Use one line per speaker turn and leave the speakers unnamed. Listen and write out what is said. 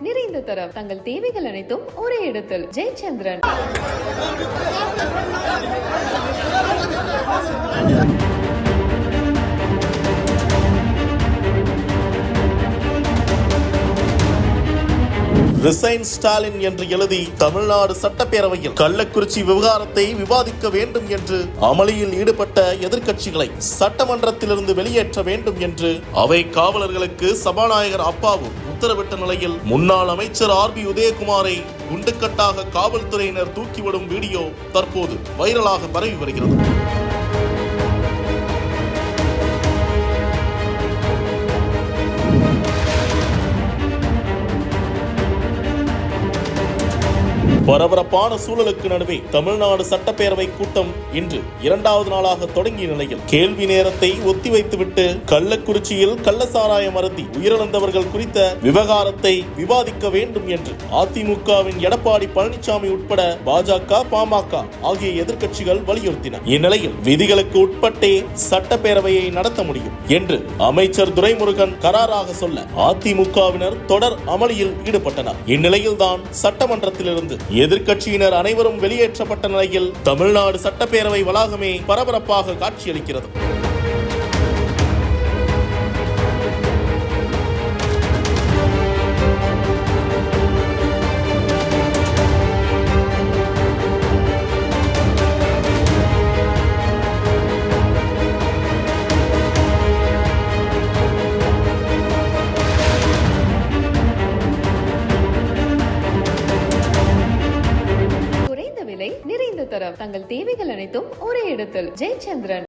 நிறைந்த தரம். தங்கள் தேவைகள் அனைத்தும் ஒரே இடத்தில். ஜெயச்சந்திரன்.
ரிசைன் ஸ்டாலின் என்று எழுதி தமிழ்நாடு சட்டப்பேரவையில் கள்ளக்குறிச்சி விவகாரத்தை விவாதிக்க வேண்டும் என்று அமளியில் ஈடுபட்ட எதிர்க்கட்சிகளை சட்டமன்றத்திலிருந்து வெளியேற்ற வேண்டும் என்று அவை காவலர்களுக்கு சபாநாயகர் அப்பாவு உத்தரவிட்ட நிலையில் முன்னாள் அமைச்சர் ஆர் பி உதயகுமாரை குண்டுக்கட்டாக காவல்துறையினர் தூக்கிவிடும் வீடியோ தற்போது வைரலாக பரவி வருகிறது. பரபரப்பான சூழலுக்கு நடுவே தமிழ்நாடு சட்டப்பேரவை கூட்டம் இன்று இரண்டாவது நாளாக தொடங்கிய நிலையில் கேள்வி நேரத்தை ஒத்திவைத்துவிட்டு கள்ளக்குறிச்சியில் கள்ளசாராயம் அருந்தி உயிரிழந்தவர்கள் குறித்த விவகாரத்தை விவாதிக்க வேண்டும் என்று அதிமுகவின் எடப்பாடி பழனிசாமி உட்பட பாஜக பாமக ஆகிய எதிர்க்கட்சிகள் வலியுறுத்தின. இந்நிலையில் விதிகளுக்கு உட்பட்டே சட்டப்பேரவையை நடத்த முடியும் என்று அமைச்சர் துரைமுருகன் கராராக சொல்ல அதிமுகவினர் தொடர் அமளியில் ஈடுபட்டனர். இந்நிலையில்தான் சட்டமன்றத்திலிருந்து எதிர்க்கட்சியினர் அனைவரும் வெளியேற்றப்பட்ட நிலையில் தமிழ்நாடு சட்டப்பேரவை வளாகமே பரபரப்பாக காட்சியளிக்கிறது.
தரம் தங்கள் தேவைகள் அனைத்தும் ஒரே இடத்தில். ஜெயச்சந்திரன்.